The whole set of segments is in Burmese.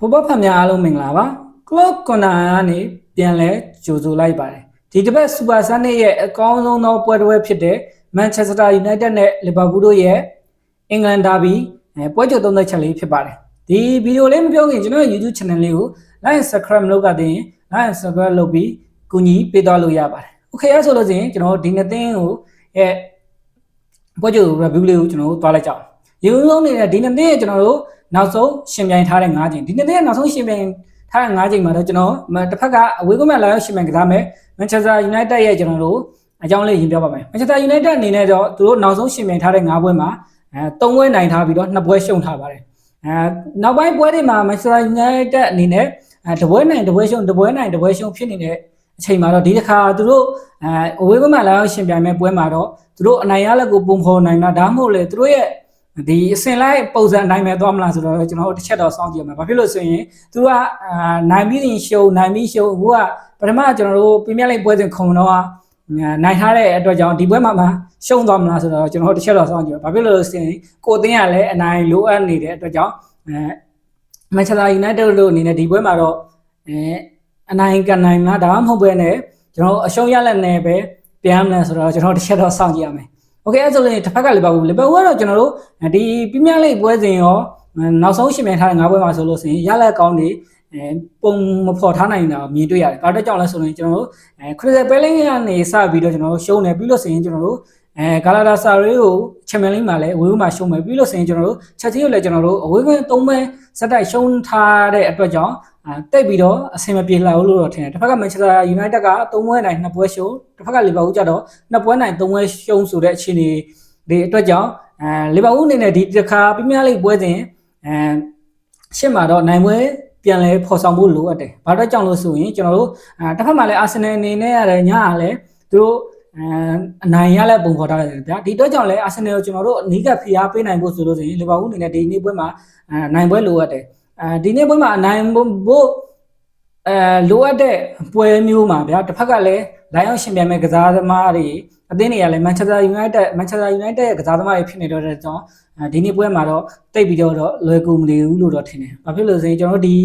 ဘဘဖတ်များအားလုံးမင်္ဂလာပါ Clock Corner ကနေပြန်လဲကြိုဆိုလိုက်ပါတယ်ဒီတစ်ပတ် Super Sunday ရဲ့အကောင်းဆုံးသောပွဲတစ်ပွဲဖြစ်တဲ့ Manchester United နဲ့ Liverpool တို့ရဲ့အင်္ဂလန်ဒါဘီပွဲကြိုသုံးသက်ချက်လေးဖြစ်ပါတယ်ဒီဗီဒီယိုလေးမပြောခင်ကျွန်တော်ရဲ့ YouTube channel လေးကို like subscribe လုပ်ကတင် like subscribe လုပ်ပြီးကူညီပေးသွားလို့ရပါတယ် Okay အဲဆိုလို့ရှိရင်ကျွန်တော်ဒီနှစ်သင်းကိုရဲ့ပွဲကြို review လေးကိုကျွန်တော်တို့သွားလိုက်ကြအောင်ရေဦးလုံးနေတဲ့ဒီနှစ်သင်းရဲ့ကျွန်တော်တို့ နောက်ဆုံးရှင်ပြိုင်ထားတဲ့၅ချိန်ဒီနှစ်သင်းရဲ့နောက်ဆုံးရှင်ပြိုင်ထားတဲ့၅ချိန်မှာတော့ကျွန်တော်တစ်ဖက်ကအဝေးကွင်းမှာလာရောက်ရှင်ပြိုင်ကစားမယ် Manchester United ရဲ့ကျွန်တော်တို့အကြောင်းလေးရင်ပြောပါမယ် Manchester United အနေနဲ့တော့သူတို့နောက်ဆုံးရှင်ပြိုင်ထားတဲ့၅ပွဲမှာအဲ၃ပွဲနိုင်ထားပြီးတော့၂ပွဲရှုံးထားပါတယ်အဲနောက်ပိုင်းပွဲတွေမှာ Manchester United အနေနဲ့အဲတပွဲနိုင်တပွဲရှုံးတပွဲနိုင်တပွဲရှုံးဖြစ်နေတဲ့အချိန်မှာတော့ဒီတစ်ခါသူတို့အဲအဝေးကွင်းမှာလာရောက်ရှင်ပြိုင်မဲ့ပွဲမှာတော့သူတို့အနိုင်ရလက်ကိုပုံဖော်နိုင်တာဒါမှမဟုတ်လေသူတို့ရဲ့ ဒီအစင်လိုက်ပုံစံအတိုင်းပဲသွားမလားဆိုတော့ကျွန်တော်တို့တစ်ချက်တော့စောင့်ကြည့်ရမယ်။ဘာဖြစ်လို့ဆိုရင်သူကအာနိုင်ပြီးရင်ရှုံနိုင်ပြီးရှုံအခုကပထမကျွန်တော်တို့ပြင်းပြလိုက်ပွဲစဉ်ခုံတော့နိုင်ထားတဲ့အတွက်ကြောင့်ဒီပွဲမှာမှရှုံသွားမလားဆိုတော့ကျွန်တော်တို့တစ်ချက်တော့စောင့်ကြည့်ရမယ်။ဘာဖြစ်လို့လဲဆိုရင်ကိုအသင်းကလည်းအနိုင်လိုအပ်နေတဲ့အတွက်ကြောင့်အဲမန်ချက်စတာယူနိုက်တက်တို့အနေနဲ့ဒီပွဲမှာတော့အဲအနိုင်ကန်နိုင်မလားဒါမှမဟုတ်ပဲနဲ့ကျွန်တော်အရှုံးရလက်နဲ့ပဲပြန်မလဲဆိုတော့ကျွန်တော်တစ်ချက်တော့စောင့်ကြည့်ရမယ်။ Okay အဲ့ဆိုရင်တစ်ဖက်ကလီဗာပူးလီဗာပူးကတော့ကျွန်တော်တို့ဒီပြင်းပြလိပွဲစဉ်ရောနောက်ဆုံးရှင်မြန်ထားတဲ့၅ပွဲမှာဆိုလို့ဆိုရင်ရလက်ကောင်းတွေအဲပုံမဖော်ထားနိုင်တာမြင်တွေ့ရတယ်။ဒါတော့ကြောင့်လဲဆိုရင်ကျွန်တော်တို့အဲခရစ်စတယ်ပဲလင်းကနေစပြီးတော့ကျွန်တော်တို့ရှုံးတယ်ပြီးလို့ဆိုရင်ကျွန်တော်တို့ အဲဂါလာတာဆာရီကိုချန်ပီယံလိမှာလည်းအဝေးမှာရှုံးမယ်ပြီးလို့ဆိုရင်ကျွန်တော်တို့ချက်ချင်းကိုလည်းကျွန်တော်တို့အဝေးကွင်း၃ပွဲစက်တိုက်ရှုံးထားတဲ့အတွက်ကြောင့်အဲတိတ်ပြီးတော့အဆင်မပြေလာဘူးလို့တော့ထင်တယ်တစ်ဖက်ကမန်ချက်စတာယူနိုက်တက်က၃ပွဲနိုင်၂ပွဲရှုံးတစ်ဖက်ကလီဗာပူးကျတော့၂ပွဲနိုင်၃ပွဲရှုံးဆိုတဲ့အခြေအနေဒီအတွက်ကြောင့်အဲလီဗာပူးအနေနဲ့ဒီတစ်ခါပရီးမီးယားလိပွဲစဉ်အဲရှစ်မှာတော့နိုင်ပွဲပြန်လဲဖော်ဆောင်ဖို့လိုအပ်တယ်။ဘာတော့ကြောင့်လို့ဆိုရင်ကျွန်တော်တို့အဲတစ်ဖက်မှာလည်းအာဆင်နယ်အနေနဲ့ရတယ်ညကလည်းသူတို့ အဲအနိုင်ရတဲ့ပုံဖော်ထားတယ်ဗျာဒီတော့ကြောင့်လည်းအာဆင်နယ်ကိုကျွန်တော်တို့အနီးကပ်ဖိအားပေးနိုင်ဖို့ဆိုလို့ဆိုရင်လီဗာပူးအနေနဲ့ဒီနေ့ပွဲမှာအဲနိုင်ပွဲလိုအပ်တယ်အဲဒီနေ့ပွဲမှာအနိုင်ဖို့အဲလိုအပ်တဲ့ပွဲမျိုးမှာဗျာတစ်ဖက်ကလည်းလိုင်းအောင်ရှင်ပြန်မဲ့ကစားသမားတွေအသင်းတွေကလည်း Manchester United Manchester United ရဲ့ကစားသမားတွေဖြစ်နေတော့တဲ့ကြောင့်ဒီနေ့ပွဲမှာတော့တိတ်ပြီးတော့လွယ်ကူမနေဘူးလို့တော့ထင်တယ်။ဘာဖြစ်လို့လဲဆိုရင်ကျွန်တော်တို့ဒီ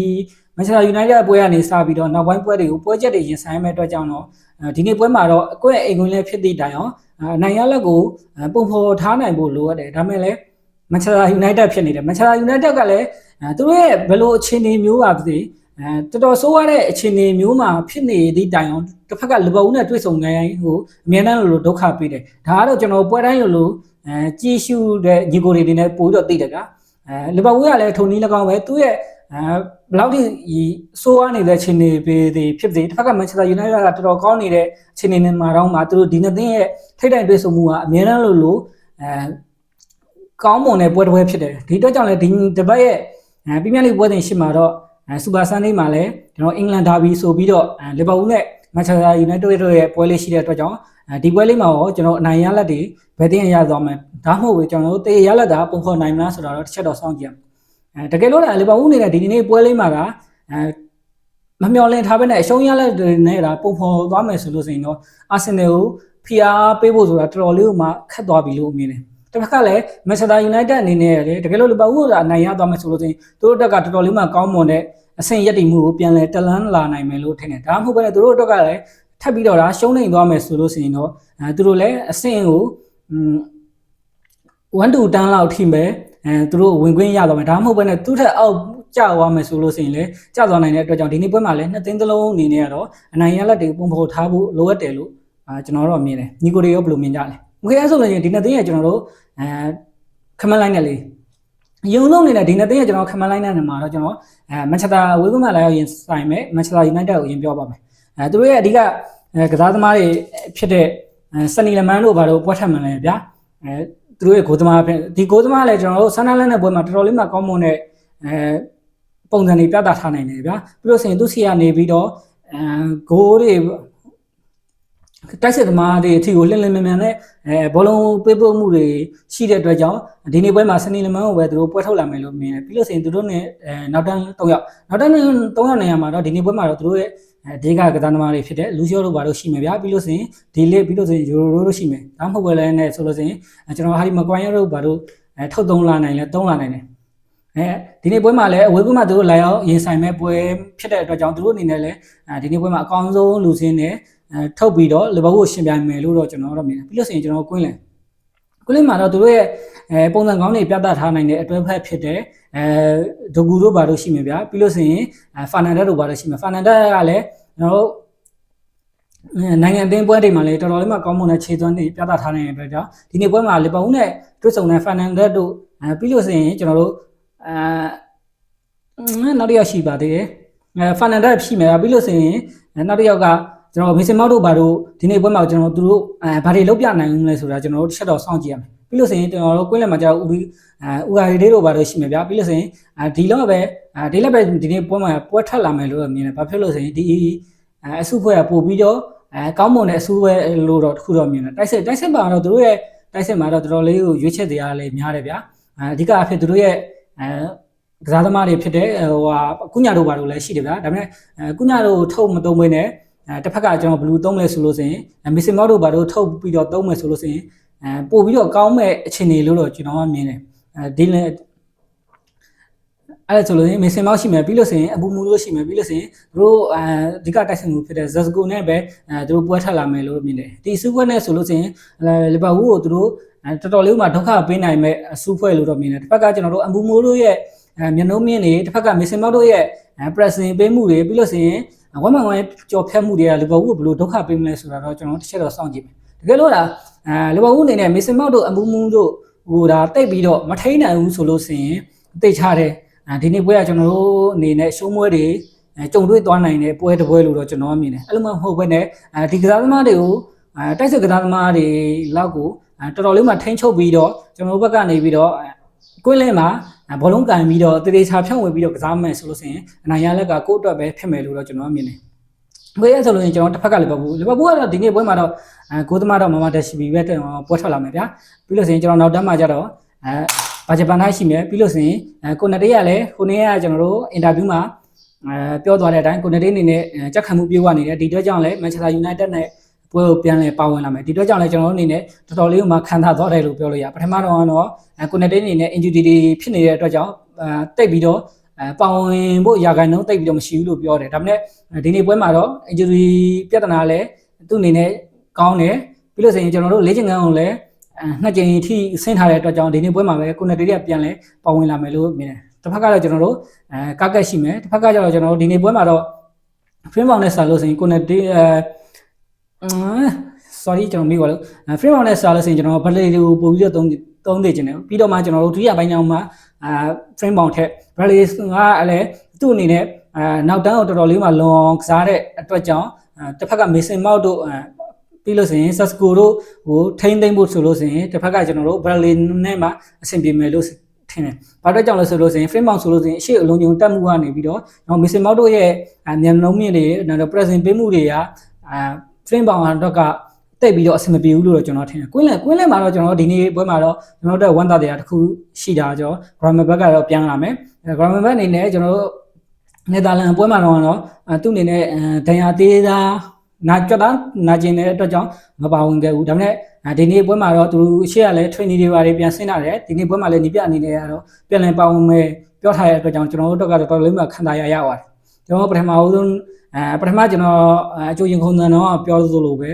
Manchester United ပွဲကနေစပြီးတော့နောက်ပိုင်းပွဲတွေကိုပွဲချက်တွေရင်ဆိုင်မဲ့အတွက်ကြောင့်တော့ ဒီနေ့ပွဲမှာတော့အကွက်အိမ်ကွင်းလည်းဖြစ်သည့်တိုင်အောင်နိုင်ရလက်ကိုပုံဖော်ထားနိုင်ဖို့လိုအပ်တယ်။ဒါမဲ့လည်း Manchester United ဖြစ်နေတယ် Manchester United ကလည်းသူတို့ရဲ့ဘယ်လိုအခြေအနေမျိုးပါဖြစ်အဲတော်တော်ဆိုးရတဲ့အခြေအနေမျိုးမှာဖြစ်နေသည့်တိုင်အောင်တစ်ဖက်ကလီဗာပူးနဲ့တွေ့ဆုံနေဟိုအမြဲတမ်းလိုလိုဒုက္ခပေးတယ်ဒါကတော့ကျွန်တော်ပွဲတိုင်းလိုလိုအဲကြီးရှုတဲ့ညီကိုတွေနဲ့ပို့ပြီးတော့သိတယ်ကအဲလီဗာပူးကလည်းထုံနီး၎င်းပဲသူ့ရဲ့ အဲဘယ်လောက်ထိဆိုးရနေတဲ့အခြေအနေပေးသည်ဖြစ်စေတစ်ဖက်ကမန်ချက်စတာယူနိုက်တက်ကတော်တော်ကောင်းနေတဲ့အခြေအနေမှာတော့မှသူတို့ဒီနှစ်သင်းရဲ့ထိတ်တိုင်တွေ့ဆုံမှုကအမြဲတမ်းလိုလိုအဲကောင်းမွန်တဲ့ပွဲတစ်ပွဲဖြစ်တယ်ဒီတော့ကြောင့်လည်းဒီတပတ်ရဲ့အဲပြင်းပြလိပွဲစဉ်ရှိမှာတော့အဲစူပါဆန်ဒေးမှာလည်းကျွန်တော်အင်္ဂလန်ဒါဘီဆိုပြီးတော့လီဗာပူးနဲ့မန်ချက်စတာယူနိုက်တက်တို့ရဲ့ပွဲလေးရှိတဲ့အတွက်ကြောင့်ဒီပွဲလေးမှာရောကျွန်တော်အနိုင်ရလက်တွေဘယ်တင်ရသွားမယ်ဒါမှမဟုတ်ကျွန်တော်တို့တေရလက်တာပုံခေါ်နိုင်မလားဆိုတာတော့တစ်ချက်တော့စောင့်ကြည့်အောင်အဲ တကယ်လို့လည်းလီဗာပူးနေတဲ့ဒီနေ့ပွဲလေးမှာကအဲမမျော်လင့်ထားဘဲနဲ့အရှုံးရလက်တွေနဲ့ဒါပုံဖော်သွားမယ်ဆိုလို့ဆိုရင်တော့အာဆင်နယ်ကိုဖိအားပေးဖို့ဆိုတာတော်တော်လေးကိုမှခက်သွားပြီလို့မြင်တယ်တစ်ဖက်ကလည်းမန်ချက်စတာယူနိုက်တက်အနေနဲ့လေတကယ်လို့လီဗာပူးကအနိုင်ရသွားမယ်ဆိုလို့ဆိုရင်သူတို့တက်ကတော်တော်လေးမှကောင်းမွန်တဲ့အဆင့်ရက်တည်မှုကိုပြန်လဲတလန်းလာနိုင်မယ်လို့ထင်တယ်ဒါမှမဟုတ်ဘဲသူတို့အတွက်ကလည်းထပ်ပြီးတော့ဒါရှုံးနေသွားမယ်ဆိုလို့ဆိုရင်တော့အဲသူတို့လည်းအဆင့်ကို1 to 10လောက်ထိပဲ အဲသူတို့ဝင်ခွင့်ရသွားမယ်ဒါမှမဟုတ်ဘဲနဲ့သူ့ထက်အောက်ကြာသွားမယ်ဆိုလို့ဆိုရင်လည်းကြာသွားနိုင်တဲ့အတွက်ကြောင့်ဒီနေ့ပွဲမှာလည်းနှစ်သိန်းသလုံးအနေနဲ့ကတော့အနိုင်ရလက်တွေပုံဖော်ထားဖို့လိုအပ်တယ်လို့အာကျွန်တော်တော့မြင်တယ်ညီကိုတွေရောဘယ်လိုမြင်ကြလဲโอเคအဲဆိုလို့ရင်ဒီနှစ်သိန်းကကျွန်တော်တို့အဲခမန်းလိုက်နေလေယုံလုံးနေတဲ့ဒီနှစ်သိန်းကကျွန်တော်ခမန်းလိုက်နေတဲ့မှာတော့ကျွန်တော်အဲမန်ချက်စတာဝေးကွန်းမှာလာရောက်ရင်ဆိုင်မယ်မန်ချက်စတာယူနိုက်တက်ကိုရင်ပြောပါမယ်အဲသူတို့ရဲ့အဓိကကစားသမားတွေဖြစ်တဲ့စနီလမန်တို့ဘာလို့ပွဲထပ်မှန်လဲဗျာအဲ သူတို့ရဲ့ဂိုးသမားဖြစ်ဒီဂိုးသမားလည်းကျွန်တော်တို့ဆန်နာလန်နဲ့ပွဲမှာတော်တော်လေးမှကောင်းမွန်တဲ့အဲပုံစံတွေပြသထားနိုင်တယ်ဗျာပြီးလို့ဆိုရင်သူစီကနေပြီးတော့အဲဂိုးတွေတိုက်စစ်သမားတွေအထီကိုလှင်လင်မြန်မြန်နဲ့အဲဘောလုံးပေးပို့မှုတွေရှိတဲ့အတွက်ကြောင့်ဒီနေ့ပွဲမှာစနီလမန်ကိုပဲသူတို့ပွဲထုတ်လာမယ်လို့မြင်တယ်ပြီးလို့ဆိုရင်သူတို့နဲ့အဲနောက်တန်း၃ယောက်နောက်တန်း၃ယောက်နေရာမှာတော့ဒီနေ့ပွဲမှာတော့သူတို့ရဲ့ အဓိကကစားသမားတွေဖြစ်တဲ့လူရှောတို့ဘာလို့ရှိမယ်ဗျာပြီးလို့ဆိုရင်ဒီလေးပြီးလို့ဆိုရင်ယူရိုတို့ရှိမယ်ဒါမှမဟုတ်ပဲလည်းနဲ့ဆိုလို့ဆိုရင်ကျွန်တော်ဟာဒီမကွိုင်းယာတို့ဘာလို့အဲထုတ်သုံးလာနိုင်လဲသုံးလာနိုင်တယ်အဲဒီနေ့ပွဲမှာလည်းအဝေးကွင်းမှာသူတို့လာရောက်ရင်ဆိုင်မဲ့ပွဲဖြစ်တဲ့အတွက်ကြောင့်သူတို့အနေနဲ့လည်းအဲဒီနေ့ပွဲမှာအကောင်းဆုံးလူစင်းနဲ့အဲထုတ်ပြီးတော့လီဗာပူးကိုရှင်ပြိုင်မယ်လို့တော့ကျွန်တော်တို့မြင်တယ်ပြီးလို့ဆိုရင်ကျွန်တော်ကွင်းလန် ကွင်းလန်မှာတော့သူတို့ရဲ့အဲပုံစံကောင်းတွေပြသထားနိုင်တဲ့အတွဲဖက်ဖြစ်တဲ့အဲဒိုဂူတို့ဘာလို့ရှိမယ်ဗျာပြီးလို့ဆိုရင်ဖာနန်ဒက်တို့ဘာလို့ရှိမယ်ဖာနန်ဒက်ကလည်းကျွန်တော်တို့နိုင်ငံအသင်းပွဲတွေမှာလည်းတော်တော်လေးမှကောင်းမွန်တဲ့ခြေသွမ်းတွေပြသထားနိုင်တဲ့အတွက်ကြောင့်ဒီနေ့ပွဲမှာလီဗာပူးနဲ့တွေ့ဆုံတဲ့ဖာနန်ဒက်တို့အဲပြီးလို့ဆိုရင်ကျွန်တော်တို့အဲနောက်တစ်ယောက်ရှိပါသေးတယ်အဲဖာနန်ဒက်ရှိမယ်ပြီးလို့ဆိုရင်နောက်တစ်ယောက်က ကျွန်တော်မေဆင်မောက်တို့ဘာတို့ဒီနေ့ပွဲမှာကျွန်တော်တို့တို့အဲဘာတွေလုပ်ပြနိုင်ဦးလဲဆိုတာကျွန်တော်တို့တစ်ချက်တော့စောင့်ကြည့်ရမယ်ပြီးလို့ဆိုရင်ကျွန်တော်တို့ကွင်းလယ်မှာကျတော့ဦးပြီးအဲဦးဟာရီလေးတို့ဘာလို့ရှိမယ်ဗျာပြီးလို့ဆိုရင်ဒီလောက်ပဲဒီလောက်ပဲဒီနေ့ပွဲမှာပွဲထက်လာမယ်လို့မြင်တယ်ဘာဖြစ်လို့ဆိုရင်ဒီအစုဖွဲ့ကပို့ပြီးတော့အဲကောင်းမွန်တဲ့အစုဖွဲ့လို့တော့တခုတော့မြင်တယ်တိုက်စစ်တိုက်စစ်ပါတော့တို့ရဲ့တိုက်စစ်မှာတော့တော်တော်လေးကိုရွေးချက်တရားလေးများတယ်ဗျာအဓိကအဖြစ်တို့ရဲ့အဲကစားသမားတွေဖြစ်တဲ့ဟိုဟာကုညာတို့ဘာလို့လဲရှိတယ်ဗျာဒါပေမဲ့ကုညာတို့ထုတ်မသုံးမင်းနဲ့ အဲတစ်ဖက်ကကျွန်တော်ဘယ်လိုသုံးလဲဆိုလို့ဆိုရင်မစ်စင်မောက်တို့ဘာလို့ထုတ်ပြီးတော့သုံးမယ်ဆိုလို့ဆိုရင်အဲပို့ပြီးတော့ကောင်းမဲ့အခြေအနေလို့တော့ကျွန်တော်ကမြင်တယ်အဲဒီလည်းအဲ့ဒါဆိုလို့ရင်မစ်စင်မောက်ရှိမယ်ပြီးလို့ဆိုရင်အပူမူလို့ရှိမယ်ပြီးလို့ဆိုရင်တို့အဓိကတိုက်ဆိုင်မှုဖြစ်တဲ့ဇက်စကိုနဲ့ပဲအဲတို့ပွဲထက်လာမယ်လို့မြင်တယ်ဒီစုပွဲနဲ့ဆိုလို့ဆိုရင်လီဗာပူးကိုတို့တော်တော်လေးမှဒုက္ခပေးနိုင်မဲ့အစုဖွဲ့လို့တော့မြင်တယ်တစ်ဖက်ကကျွန်တော်တို့အပူမူလို့ရဲ့မျက်နှာမြင့်တွေတစ်ဖက်ကမစ်စင်မောက်တို့ရဲ့ pressing ပေးမှုတွေပြီးလို့ဆိုရင် ဝမ်းမှန်ဝမ်းကြော်ဖြတ်မှုတွေကလီဗာပူးကိုဘယ်လိုဒုက္ခပေးမလဲဆိုတာတော့ကျွန်တော်တစ်ချက်တော့စောင့်ကြည့်မယ်တကယ်လို့ဒါအဲလီဗာပူးအနေနဲ့မစ်စင်မောက်တို့အမူမူတို့ဟိုဒါတိတ်ပြီးတော့မထိန်နိုင်ဘူးဆိုလို့ဆိုရင်တိတ်ချတယ်ဒီနေ့ပွဲကကျွန်တော်တို့အနေနဲ့ရှုံးပွဲတွေကြုံတွေ့သွားနိုင်တဲ့ပွဲတစ်ပွဲလို့တော့ကျွန်တော်မြင်တယ်အဲ့လိုမှမဟုတ်ဘဲနဲ့ဒီကစားသမားတွေကိုတိုက်စစ်ကစားသမားတွေလောက်ကိုတော်တော်လေးမှထိန်းချုပ်ပြီးတော့ကျွန်တော်တို့ဘက်ကနေပြီးတော့ ကွင်းလင်းမှာဘောလုံးကန်ပြီးတော့တရေချာဖြန့်ဝေပြီးတော့ကစားမယ်ဆိုလို့ဆိုရင်အနိုင်ရလက်ကကိုယ့်အတွက်ပဲဖြစ်မယ်လို့တော့ကျွန်တော်မြင်တယ်။ဘယ်ရဆိုလို့ရင်ကျွန်တော်တစ်ဖက်ကလီဗာပူးလီဗာပူးကတော့ဒီနေ့ပွဲမှာတော့အဲကိုသမားတော့မမတက်ရှိပြီပဲပွဲထွက်လာမယ်ဗျာ။ပြီးလို့ဆိုရင်ကျွန်တော်နောက်တန်းမှာကျတော့အဲဘာဂျပန်တိုင်းရှိမယ်ပြီးလို့ဆိုရင်အဲကိုနတေးကလည်းကိုနေကကျွန်တော်တို့အင်တာဗျူးမှာအဲပြောသွားတဲ့အတိုင်းကိုနတေးအနေနဲ့ကြက်ခံမှုပြေဝနေတယ်ဒီအတွက်ကြောင့်လည်းမန်ချက်စတာယူနိုက်တက်နဲ့ ပွဲကိုပြန်လဲပါဝင်လာမယ်ဒီအတွက်ကြောင့်လည်းကျွန်တော်တို့အနေနဲ့တော်တော်လေးကိုမှခံစားသွားတယ်လို့ပြောလို့ရပထမတော့ကတော့ကိုနတေးအနေနဲ့ injury တွေဖြစ်နေတဲ့အတွက်ကြောင့်အဲတိတ်ပြီးတော့အဲပါဝင်ဖို့ရာခိုင်နှုန်းတိတ်ပြီးတော့မရှိဘူးလို့ပြောတယ်ဒါပေမဲ့ဒီနေ့ပွဲမှာတော့ injury ပြဿနာလည်းသူ့အနေနဲ့ကောင်းတယ်ပြီးလို့ဆိုရင်ကျွန်တော်တို့လေ့ကျင့်ခန်းကိုလည်းနှစ်ကြိမ်ထိဆင်းထားတဲ့အတွက်ကြောင့်ဒီနေ့ပွဲမှာပဲကိုနယ်တေးကပြန်လဲပါဝင်လာမယ်လို့မြင်တယ်တစ်ဖက်ကတော့ကျွန်တော်တို့အဲကာကက်ရှိမယ်တစ်ဖက်ကကျတော့ကျွန်တော်တို့ဒီနေ့ပွဲမှာတော့ frame bound နဲ့ဆာလို့ဆိုရင်ကိုနယ်တေးအဲ sorry ကျွန်တော်မေးပါလို့ frame bound နဲ့ဆာလို့ဆိုရင်ကျွန်တော်ဘလက်လေးကိုပို့ပြီးတော့သုံးသုံးနေခြင်းတယ်ပြီးတော့မှကျွန်တော်တို့ဒုတိယပိုင်းကြောင်းမှာအာ frame bound ထက် bradley ကလည်းသူ့အနေနဲ့အာနောက်တန်းကိုတော်တော်လေးမှလွန်ကစားတဲ့အတွက်ကြောင့်တစ်ဖက်က mason mount တို့ပြီးလို့ဆိုရင် Sasco တို့ဟိုထိမ့်သိမ့်ဖို့ဆိုလို့ဆိုရင်တစ်ဖက်ကကျွန်တော်တို့ Bradley နဲ့မှအဆင်ပြေမယ်လို့ထင်တယ်။ဘာတော့ကြောင့်လဲဆိုလို့ဆိုရင် frame mount ဆိုလို့ဆိုရင်အရှိအလုံးကြီးတက်မှုကနေပြီးတော့ကျွန်တော် Mason Mount တို့ရဲ့ညံလုံးမြင့်တွေနောက် present ပေးမှုတွေကအာ frame bound တော့ကတိတ်ပြီးတော့အဆင်မပြေဘူးလို့တော့ကျွန်တော်ထင်တယ်။ကွင်းလဲကွင်းလဲမှာတော့ကျွန်တော်ဒီနေ့ပွဲမှာတော့ကျွန်တော်တို့ဝန်သားတရားတစ်ခုရှိတာကြော grammar back ကတော့ပြန်လာမယ်။ grammar back အနေနဲ့ကျွန်တော်တို့နယ်သာလန်ပွဲမှာတော့သူ့အနေနဲ့ဒဏ်ရာသေးတာနာကြတာနာကျင်တဲ့အတွက်ကြောင့်မပါဝင်ခဲ့ဘူးဒါပေမဲ့ဒီနေ့ပွဲမှာတော့သူအရှိရလဲ training တွေပါတယ်ပြန်ဆင်းလာတယ်ဒီနေ့ပွဲမှာလည်းညီပြအနေနဲ့ကတော့ပြန်လည်ပါဝင်မယ်ပြောထားတဲ့အတွက်ကြောင့်ကျွန်တော်တို့ကတော့တော်တော်လေးမှခံစားရရပါတယ် ကျွန်တော်ပထမဦးဆုံးအဲပထမကျွန်တော်အကျိုးရင်ခုံတန်တော့ပြောသလိုပဲ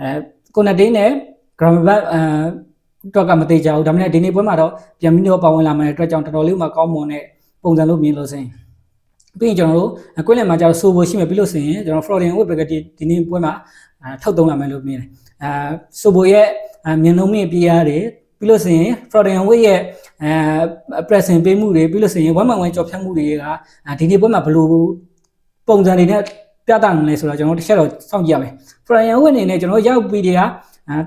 အဲကိုနဒေးနဲ့ grammar back အဲတော့ကမသေးကြဘူးဒါပေမဲ့ဒီနေ့ပွဲမှာတော့ပြန်ပြီးတော့ပါဝင်လာမယ်အတွက်ကြောင့်တော်တော်လေးမှကောင်းမွန်တဲ့ပုံစံလို့မြင်လို့စင်ပြီးရင်ကျွန်တော်တို့ကွင်းလယ်မှာကျတော့ဆိုဖို့ရှိမယ်ပြီးလို့ဆိုရင်ကျွန်တော် Freudian Web Packet ဒီနေ့ပွဲမှာထုတ်သုံးလာမယ်လို့မြင်တယ်အာဆိုဖို့ရဲ့မျက်နှုံးမြင့်ပြရတယ် ပြီးလို့ဆိုရင် Freudian Web ရဲ့အဲ pressing ပေးမှုတွေပြီးလို့ဆိုရင်ဝမ်းမှန်ဝမ်းကြော်ဖြတ်မှုတွေကဒီနေ့ပွဲမှာဘယ်လိုပုံစံတွေနဲ့ပြသနိုင်လဲဆိုတော့ကျွန်တော်တစ်ချက်တော့စောင့်ကြည့်ရမယ် Freudian Web အနေနဲ့ကျွန်တော်ရောက်ပြီးတည်းက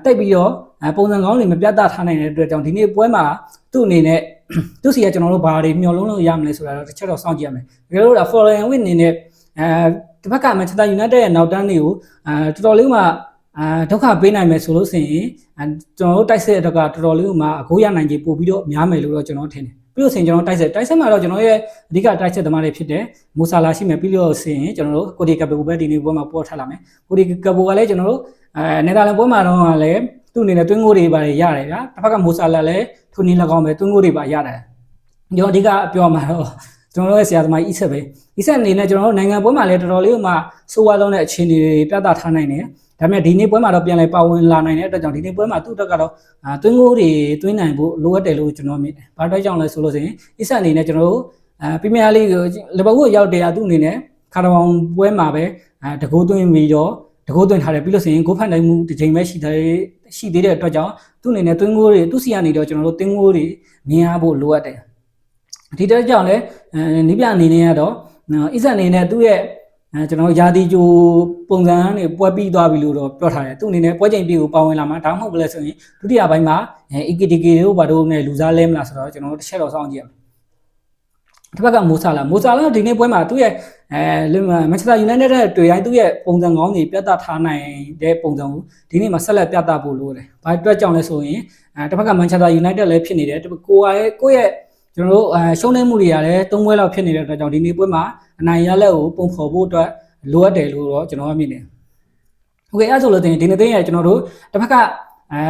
တိတ်ပြီးတော့ပုံစံကောင်းတွေမပြသထားနိုင်တဲ့အတွက်ကြောင့်ဒီနေ့ပွဲမှာသူ့အနေနဲ့သူစီကကျွန်တော်တို့ဘာတွေမျှော်လင့်လို့ရမလဲဆိုတာတော့တစ်ချက်တော့စောင့်ကြည့်ရမယ်တကယ်လို့ဒါ foreign win အနေနဲ့အဲဒီဘက်က Manchester United ရဲ့နောက်တန်းတွေကိုအဲတော်တော်လေးမှ အာဒုက္ခပေးနိုင်မယ်ဆိုလို့ဆိုရင်ကျွန်တော်တို့တိုက်ဆက်အတွက်ကတော်တော်လေးမှအကိုရနိုင်ကြီးပို့ပြီးတော့များမယ်လို့တော့ကျွန်တော်ထင်တယ်ပြီးလို့ဆိုရင်ကျွန်တော်တိုက်ဆက်တိုက်ဆက်မှာတော့ကျွန်တော်ရဲ့အဓိကတိုက်ဆက်သမားတွေဖြစ်တဲ့မိုဆာလာရှိမယ်ပြီးလို့ဆိုရင်ကျွန်တော်တို့ကိုဒီကပူပဲဒီနေ့ပွဲမှာပေါ်ထားလာမယ်ကိုဒီကပူကလည်းကျွန်တော်တို့အဲနယ်သာလန်ပွဲမှာတော့လည်းသူ့အနေနဲ့တွင်းငိုးတွေပါတယ်ရတယ်ဗျာတစ်ဖက်ကမိုဆာလာလည်းထိုနည်း၎င်းပဲတွင်းငိုးတွေပါရတယ်ကျွန်တော်အဓိကပြောမှာတော့ကျွန်တော်တို့ရဲ့ဆရာသမားကြီးအစ်ဆက်ပဲအစ်ဆက်အနေနဲ့ကျွန်တော်တို့နိုင်ငံပွဲမှာလည်းတော်တော်လေးမှစိုးဝါးဆုံးတဲ့အခြေအနေတွေပြသထားနိုင်တယ် ဒါပေမဲ့ဒီနေ့ပွဲမှာတော့ပြန်လဲပါဝင်လာနိုင်တဲ့အတွက်ကြောင့်ဒီနေ့ပွဲမှာသူ့အတွက်ကတော့အာသွင်းကိုတွေသွင်းနိုင်ဖို့လိုအပ်တယ်လို့ကျွန်တော်မြင်တယ်။ဘာအတွက်ကြောင့်လဲဆိုလို့ဆိုရင်အစ်ဆက်အနေနဲ့ကျွန်တော်တို့အာပရီးမီးယားလိကိုလီဗာပူးကိုရောက်တယ်အသူ့အနေနဲ့ကာတာဘောင်ပွဲမှာပဲအာတကိုးသွင်းပြီးတော့တကိုးသွင်းထားတယ်ပြီးလို့ဆိုရင်ဂိုးဖန်နိုင်မှုတစ်ချိန်ပဲရှိသေးရှိသေးတဲ့အတွက်ကြောင့်သူ့အနေနဲ့သွင်းကိုတွေသူ့စီကနေတော့ကျွန်တော်တို့သွင်းကိုတွေမြင်ရဖို့လိုအပ်တယ်။ဒီတက်ကြောင့်လည်းအဲနိပြအနေနဲ့ကတော့အစ်ဆက်အနေနဲ့သူ့ရဲ့ အဲကျွန်တော်ရာသီကြိုပုံစံကနေပွဲပြီးသွားပြီလို့တော့ပြောထားတယ်သူအနေနဲ့ပွဲချိန်ပြေကိုပါဝင်လာမှာဒါမှမဟုတ်ဘလဲဆိုရင်ဒုတိယပိုင်းမှာ EKTK တို့ဘာတို့နဲ့လူစားလဲမလားဆိုတော့ကျွန်တော်တို့တစ်ချက်တော့စောင့်ကြည့်ရမယ်တစ်ဖက်ကမိုးဆာလာမိုးဆာလာဒီနေ့ပွဲမှာသူ့ရဲ့အဲမန်ချက်စတာယူနိုက်တက်နဲ့တွေ့တိုင်းသူ့ရဲ့ပုံစံကောင်းတွေပြသထားနိုင်တဲ့ပုံစံကိုဒီနေ့မှာဆက်လက်ပြသဖို့လိုတယ်။ဘာအတွက်ကြောင့်လဲဆိုရင်အဲတစ်ဖက်ကမန်ချက်စတာယူနိုက်တက်လည်းဖြစ်နေတယ်ကိုကရဲ့ကိုယ့်ရဲ့ ကျွန်တော်တို့အဲရှုံးနေမှုတွေကလည်းသုံးပွဲလောက်ဖြစ်နေတဲ့အတွက်ကြောင့်ဒီနေ့ပွဲမှာအနိုင်ရလက်ကိုပုံဖော်ဖို့အတွက်လိုအပ်တယ်လို့တော့ကျွန်တော်ကမြင်တယ်။ Okay အဲ့ဆိုလို့တင်ဒီနေ့သိရင်ကျွန်တော်တို့တစ်ဖက်ကအဲ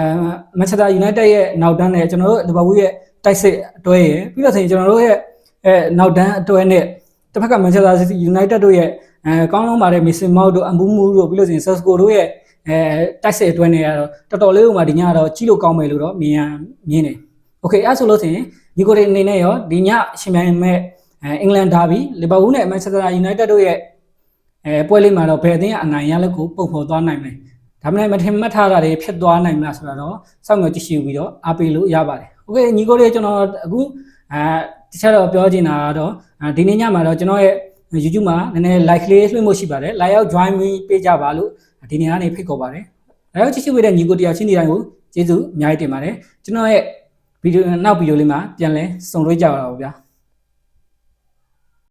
မန်ချက်စတာယူနိုက်တက်ရဲ့နောက်တန်းနဲ့ကျွန်တော်တို့လီဗာပူးရဲ့တိုက်စစ်အတွဲရယ်ပြီးတော့ဆိုရင်ကျွန်တော်တို့ရဲ့အဲနောက်တန်းအတွဲနဲ့တစ်ဖက်ကမန်ချက်စတာယူနိုက်တက်တို့ရဲ့အဲကောင်းလုံးပါတဲ့မီစင်မောက်တို့အမူးမူးတို့ပြီးလို့ဆိုရင်ဆက်စကိုတို့ရဲ့အဲတိုက်စစ်အတွဲနဲ့ကတော့တော်တော်လေးဥမာဒီညကတော့ကြီးလို့ကောင်းမယ်လို့တော့မြင်ရမြင်တယ်။ Okay အဲ့ဆိုလို့ဆိုရင် ဒီကိုတွေအနေနဲ့ရောဒီညရှင်ပြိုင်မဲ့အဲအင်္ဂလန်ဒါဘီလီဗာပူးနဲ့မန်ချက်စတာယူနိုက်တက်တို့ရဲ့အဲပွဲလေးမှာတော့ဘယ်အသင်းကအနိုင်ရလက်ကိုပုံဖော်သွားနိုင်မလဲဒါမှမဟုတ်မထင်မှတ်ထားတာတွေဖြစ်သွားနိုင်မလားဆိုတာတော့စောင့်မျှော်ကြည့်ရှုပြီးတော့အားပေးလို့ရပါတယ်။ Okay ညီကိုတွေကျွန်တော်အခုအဲတခြားတော့ပြောချင်တာကတော့ဒီနေ့ညမှာတော့ကျွန်တော်ရဲ့ YouTube မှာနည်းနည်း like လေးလွှင့်ဖို့ရှိပါတယ်။ like ရောက် join ပေးကြပါလို့ဒီနေ့ကနေဖိတ်ခေါ်ပါတယ်။အဲတော့ကြည့်ရှုပေးတဲ့ညီကိုတရားချင်းဒီတိုင်းကိုကျေးဇူးအများကြီးတင်ပါတယ်။ကျွန်တော်ရဲ့ ဗီဒီယိုနောက်ဗီဒီယိုလေးမှာပြန်လဲစုံတွေ့ကြပါတော့ဗျာ။